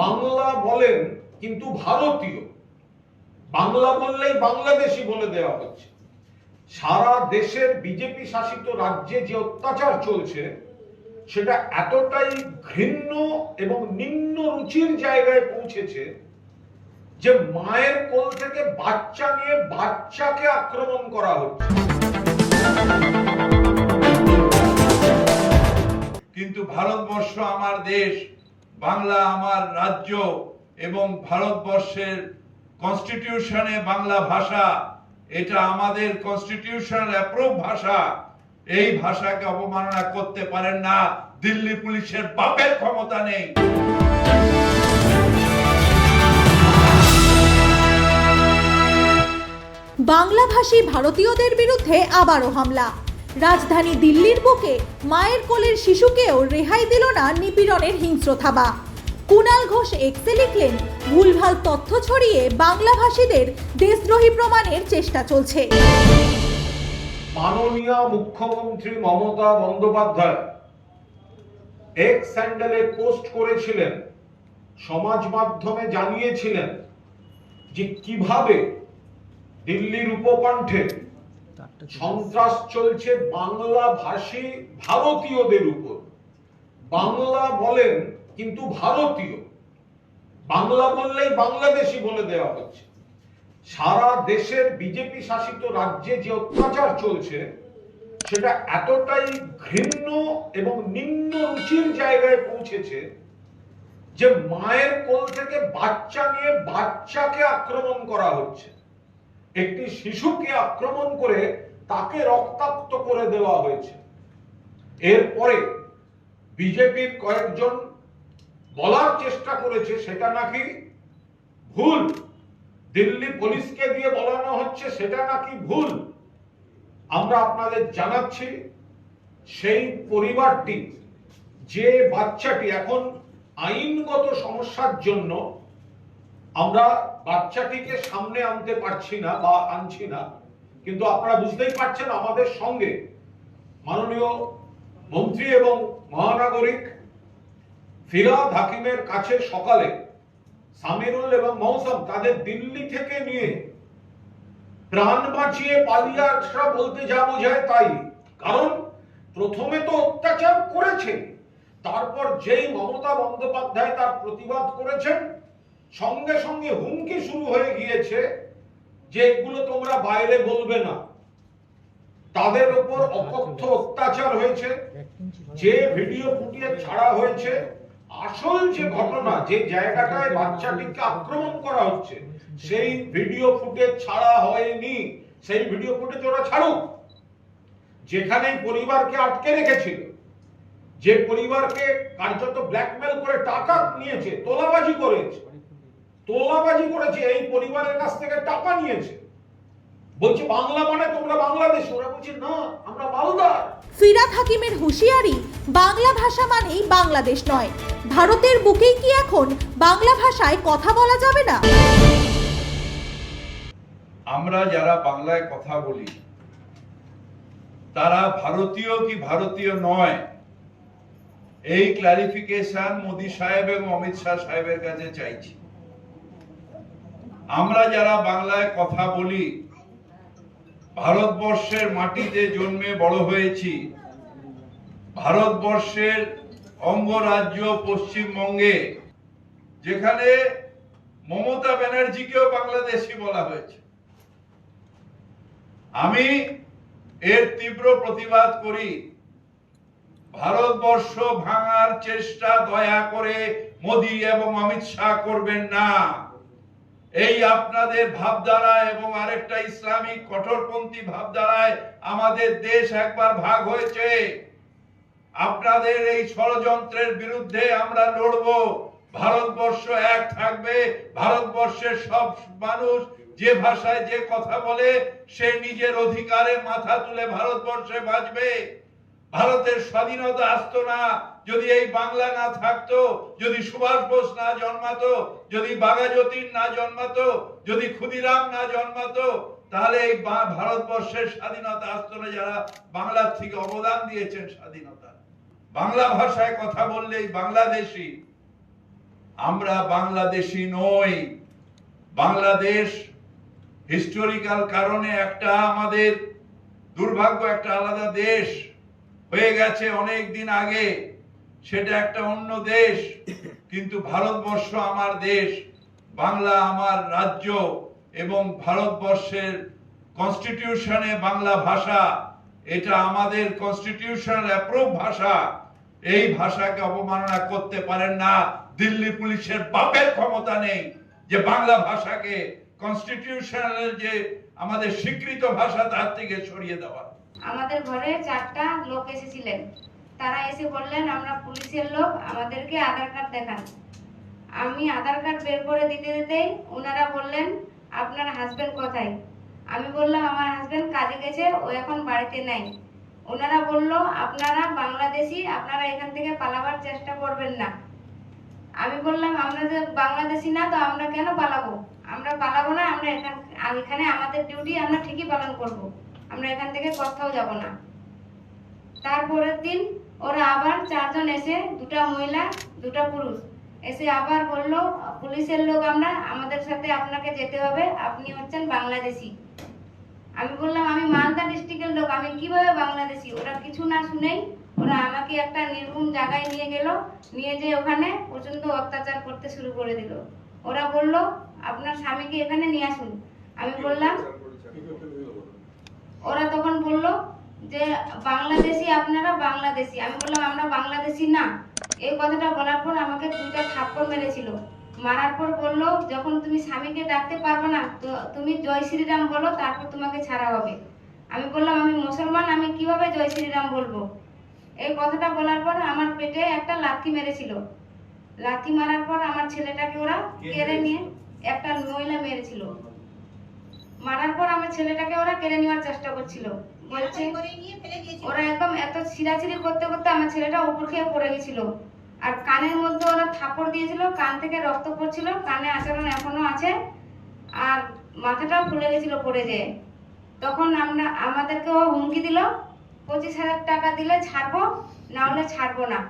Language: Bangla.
বাংলা বলেন কিন্তু ভারতীয়। বাংলা বললেই বাংলাদেশি বলে দেওয়া হচ্ছে। সারা দেশের বিজেপি শাসিত রাজ্যে যে অত্যাচার চলছে, সেটা এতটাই ঘৃণ্য এবং নিম্ন রুচির জায়গায় পৌঁছেছে যে মায়ের কোল থেকে বাচ্চা নিয়ে বাচ্চাকে আক্রমণ করা হচ্ছে। কিন্তু ভারতবর্ষ আমার দেশ বাংলা আমার রাজ্য এবং ভারতবর্ষের কনস্টিটিউশনে বাংলা ভাষা, এটা আমাদের কনস্টিটিউশনাল অ্যাপ্রুভ ভাষা। এই ভাষাকে অবমাননা করতে পারেন না, দিল্লি পুলিশের বাপের ক্ষমতা নেই। বাংলাভাষী ভারতীয়দের বিরুদ্ধে আবারও হামলা। রাজধানী দিল্লির বুকে মায়ের কোলের শিশুকেও রেহাই দিল না নিপীড়নের হিংস্র থাবা। কুণাল ঘোষ এক্সে লিখলেন, ভুলভাল তথ্য ছড়িয়ে বাংলাভাষীদের দেশদ্রোহী প্রমাণের চেষ্টা চলছে। মাননীয় মুখ্যমন্ত্রী মমতা বন্দ্যোপাধ্যায় এক স্যান্ডেলে পোস্ট করেছিলেন, সমাজ মাধ্যমে জানিয়েছিলেন যে কীভাবে দিল্লির উপকণ্ঠে সন্ত্রাস চলছে বাংলা ভাষী ভারতীয়দের উপর। বাংলা বলেন কিন্তু ভারতীয়। বাংলা বললেই বাংলাদেশি বলে দেওয়া হচ্ছে। সারা দেশের বিজেপি শাসিত রাজ্যে যে অত্যাচার চলছে, সেটা এতটাই ঘৃণ্য এবং নিম্ন রুচির জায়গায় পৌঁছেছে যে মায়ের কোল থেকে বাচ্চা নিয়ে বাচ্চাকে আক্রমণ করা হচ্ছে। একটি শিশুকে আক্রমণ করে তাকে রক্তাক্ত করে দেওয়া হয়েছে। এরপরে বিজেপির কয়েকজন বলার চেষ্টা করেছে, সেটা নাকি ভুল? দিল্লি পুলিশকে দিয়ে বলানো হচ্ছে, সেটা নাকি ভুল? আমরা আপনাদের জানাচ্ছি, সেই পরিবারটি, যে বাচ্চাটি এখন আইনগত সমস্যার জন্য আমরা বাচ্চাটিকে সামনে আনতে পারছি না বা আনছি না, কিন্তু আপনারা বুঝতেই পারছেন আমাদের সঙ্গে মাননীয় মন্ত্রী এবং মহানাগরিক ফিরাদ হাকিমের কাছে সকালে সামিরুল এবং মৌসুম তাদের দিল্লি থেকে নিয়ে প্রাণ বাঁচিয়ে পালিয়ে আসা বলতে যা বোঝায় তাই। কারণ প্রথমে তো অত্যাচার করেছে, তারপর যেই মমতা বন্দ্যোপাধ্যায় তার প্রতিবাদ করেছেন সঙ্গে সঙ্গে হুমকি শুরু হয়ে গিয়েছে যে এগুলো তোমরা বাইরে বলবে না। তাদের উপর অকথ্য অত্যাচার হয়েছে, যে ভিডিও ফুটিয়ে ছাড়া হয়েছে, আসল যে ঘটনা, যে জায়গাটায় বাচ্চাটিকে আক্রমণ করা হচ্ছে, সেই ভিডিও ফুটেজ ছাড়া হয়নি। সেই ভিডিও ফুটেজ ওরা ছাড়ুক। যেখানে পরিবারকে আটকে রেখেছিল, যে পরিবারকে কার্যত ব্ল্যাকমেল করে টাকা নিয়েছে, তোলাবাজি করেছে তোলাবাজি করেছে এই পরিবারের কাছ থেকে টাকা নিয়েছে। বলছে বাংলা মানে তোমরা বাংলাদেশ। ওরা বলছে না আমরা মালদার ফিরাদ হাকিমের হুঁশিয়ারি বাংলা ভাষা মানেই বাংলাদেশ নয়। ভারতের বুকেই কি এখন বাংলা ভাষায় কথা বলা যাবে না? আমরা যারা বাংলায় কথা বলি তারা ভারতীয় কি ভারতীয় নয়? এই ক্লারিফিকেশন মোদি সাহেব এবং অমিত শাহ সাহেবের কাছে চাইছি। আমরা যারা বাংলায় কথা বলি, ভারতবর্ষের মাটিতে জন্মে বড় হয়েছি। ভারতবর্ষের অঙ্গরাজ্য পশ্চিমবঙ্গে, যেখানে মমতা ব্যানার্জিকেও বাংলাদেশি বলা হয়েছে। আমি এর তীব্র প্রতিবাদ করি, ভারতবর্ষ ভাঙার চেষ্টা দয়া করে মোদি এবং অমিত শাহ করবেন না। এই আপনাদের ভাবধারা এবং আরেকটা ইসলামিক কঠোরপন্থী ভাবধারায় আমাদের দেশ একবার ভাগ হয়েছে। আপনাদের এই ষড়যন্ত্রের বিরুদ্ধে আমরা লড়ব। ভারতবর্ষ এক থাকবে, ভারতবর্ষের সব মানুষ যে ভাষায় যে কথা বলে, সে নিজের অধিকারে মাথা তুলে ভারতবর্ষে বাঁচবে। ভারতের স্বাধীনতা আসতো না যদি এই বাংলা না থাকতো, যদি সুভাষ বোস না জন্মাতো, যদি বাঘাযতীন না জন্মাতো, যদি ক্ষুদিরাম না জন্মাতো, তাহলে এই ভারতবর্ষের স্বাধীনতা আসতো না যারা বাংলার থেকে অবদান দিয়েছেন স্বাধীনতা। বাংলা ভাষায় কথা বললেই বাংলাদেশি, আমরা বাংলাদেশি নই। বাংলাদেশ হিস্টোরিক্যাল কারণে একটা আমাদের দুর্ভাগ্য, একটা আলাদা দেশ হয়ে গেছে অনেক দিন আগে। সেটা একটা অন্য দেশ, কিন্তু ভারতবর্ষ আমার দেশ, বাংলা আমার রাজ্য, এবং ভারতবর্ষের কনস্টিটিউশনে বাংলা ভাষা, এটা আমাদের কনস্টিটিউশনাল অ্যাপ্রুভ ভাষা, এই ভাষাকে অবমাননা করতে পারেন না। দিল্লি পুলিশের বাপের ক্ষমতা নেই যে বাংলা ভাষাকে কনস্টিটিউশনাল যে আমাদের স্বীকৃত ভাষা তার থেকে সরিয়ে দেওয়া। আমাদের ঘরে চারটা লোক এসেছিলেন। তারা এসে বললেন, আমরা পুলিশের লোক, আমাদেরকে আধার কার্ড দেখান। আমি আধার কার্ড বের করে দিতে দিতেই ওনারা বললেন, আপনার হাজবেন্ড কোথায়? আমি বললাম, আমার হাজবেন্ড কাজে গেছে, ও এখন বাড়িতে নেই। ওনারা বলল, আপনারা বাংলাদেশি, আপনারা এখান থেকে পালাবার চেষ্টা করবেন না। আমি বললাম, আমরা যে বাংলাদেশি না, তো আমরা কেন পালাবো? আমরা পালাবো না, আমরা এখান এখানে আমাদের ডিউটি আমরা ঠিকই পালন করব। আমরা এখান থেকে কোথাও যাব না। তারপরের দিন ওরা আবার চারজন এসে দুটা মহিলা দুটা পুরুষ এসে আবার বলল পুলিশের লোক আমরা আমাদের সাথে আপনাকে যেতে হবে। আপনি হচ্ছেন বাংলাদেশি। আমি বললাম আমি মালদা ডিস্ট্রিক্টের লোক আমি কীভাবে বাংলাদেশি? ওরা কিছু না শুনেই ওরা আমাকে একটা নির্ভুম জায়গায় নিয়ে গেল নিয়ে যেয়ে ওখানে প্রচণ্ড অত্যাচার করতে শুরু করে দিল। ওরা বলল আপনার স্বামীকে এখানে নিয়ে আসুন। আমি বললাম ওরা তখন বলল যে বাংলাদেশি আপনারা বাংলাদেশি। আমি বললাম আমরা বাংলাদেশি না। এই কথাটা বলার পর আমাকে দুইটা থাপ্পড় মেরেছিল। মারার পর বলল যখন তুমি স্বামীকে ডাকতে পারবে না তো তুমি জয় শ্রীরাম বলো তারপর তোমাকে ছাড়া হবে। আমি বললাম আমি মুসলমান আমি কীভাবে জয় শ্রীরাম বলব? এই কথাটা বলার পর আমার পেটে একটা লাথি মেরেছিল। লাথি মারার পর আমার ছেলেটাকে ওরা কেড়ে নিয়ে একটা মহিলা মেরেছিল। মারার পর আমার ছেলেটাকে ওরা কেড়ে নেওয়ার চেষ্টা করছিল। বলছে ওরা একদম এত ছিঁড়াছিড়ি করতে করতে আমার ছেলেটা উপর খেয়ে পড়ে গেছিল। আর কানের মধ্যে ওরা থাপড় দিয়েছিল কান থেকে রক্ত পড়ছিল কানে আচরণ এখনও আছে আর মাথাটাও ফুলে গেছিল পড়ে যেয়ে। তখন আমরা আমাদেরকে ও হুমকি দিল পঁচিশ হাজার টাকা দিলে ছাড়বো না হলে ছাড়বো না।